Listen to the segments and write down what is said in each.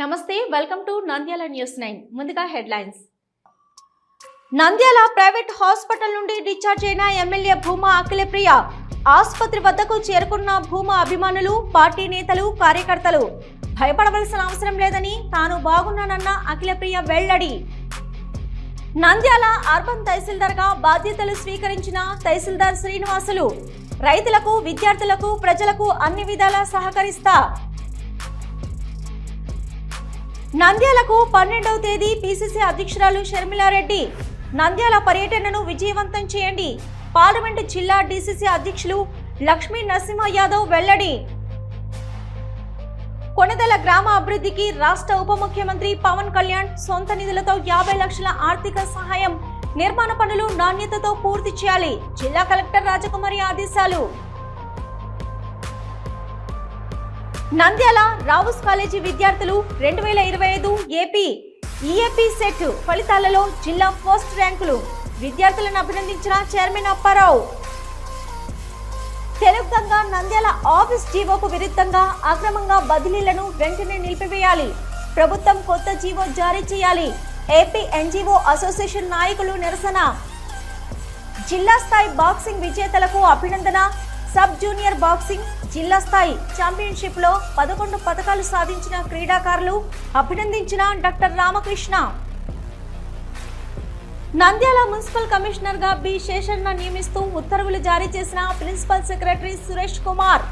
నమస్తే welcome to Nandyala news nine ముందుగా headlines Nandyal private hospital నుండి డిశ్చార్జ్ అయిన ఎమ్మెల్యే భూమా అఖిలప్రియ. ఆసుపత్రి వద్దకు చేరుకున్న భూమా అభిమానులు పార్టీ నేతలు కార్యకర్తలు. భయపడవలసిన అవసరం లేదని తాను బాగున్నానన్న అఖిలప్రియ వెల్లడి. నంద్యాల అర్బన్ తహసీల్దార్గా బాధ్యతలు స్వీకరించిన తహసీల్దార్ శ్రీనివాసులు రైతులకు విద్యార్థులకు ప్రజలకు అన్ని విధాలా సహకరిస్తా. నంద్యాలకు పన్నెండవ తేదీ పిసిసి అధ్యక్షురాలు షర్మిలారెడ్డి. నంద్యాల పర్యటనను విజయవంతం చేయండి. పార్లమెంటు జిల్లా డిసిసి అధ్యక్షులు లక్ష్మీ నరసింహ యాదవ్ వెల్లడి. కొనదల గ్రామ అభివృద్ధికి రాష్ట్ర ఉప ముఖ్యమంత్రి పవన్ కళ్యాణ్ సొంత నిధులతో యాభై లక్షల ఆర్థిక సహాయం నిర్మాణ పనులు నాణ్యతతో పూర్తి చేయాలి. జిల్లా కలెక్టర్ రాజకుమారి ఆదేశాలు. నంద్యాల రావుస్ కాలేజీ విద్యార్థులు రెండు వేల ఇరవై ఐదు ఏపీ ఈఏపీ సెట్ ఫలితాలలో జిల్లా ఫస్ట్ ర్యాంకులు. విద్యార్థులను అభినందించిన చైర్మన్ అప్పారావు. తెలుగుగా నంద్యాల ఆఫీస్ జీవోకు విరుద్ధంగా అక్రమంగా బదిలీలను వెంటనే నిలిపివేయాలి. ప్రభుత్వం కొత్త జీవో జారీ చేయాలి. ఏపీ ఎన్జీఓ అసోసియేషన్ నాయకులు నిరసన. జిల్లా స్థాయి బాక్సింగ్ విజేతలకు అభినందన. సబ్ జూనియర్ బాక్సింగ్ జిల్లా స్థాయి ఛాంపియన్షిప్లో పదకొండు పథకాలు సాధించిన క్రీడాకారులు అభినందించిన డాక్టర్ రామకృష్ణ. నంద్యాల మున్సిపల్ కమిషనర్గా బి శేషన్న నియమిస్తూ ఉత్తర్వులు జారీ చేసిన ప్రిన్సిపల్ సెక్రటరీ సురేష్ కుమార్.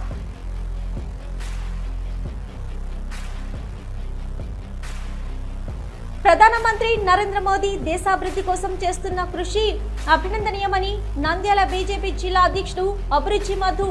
ప్రధానమంత్రి నరేంద్ర మోదీ దేశాభివృద్ధి కోసం చేస్తున్న కృషి అభినందనీయమని నంద్యాల బీజేపీ జిల్లా అధ్యక్షుడు Abhiruchi Madhu.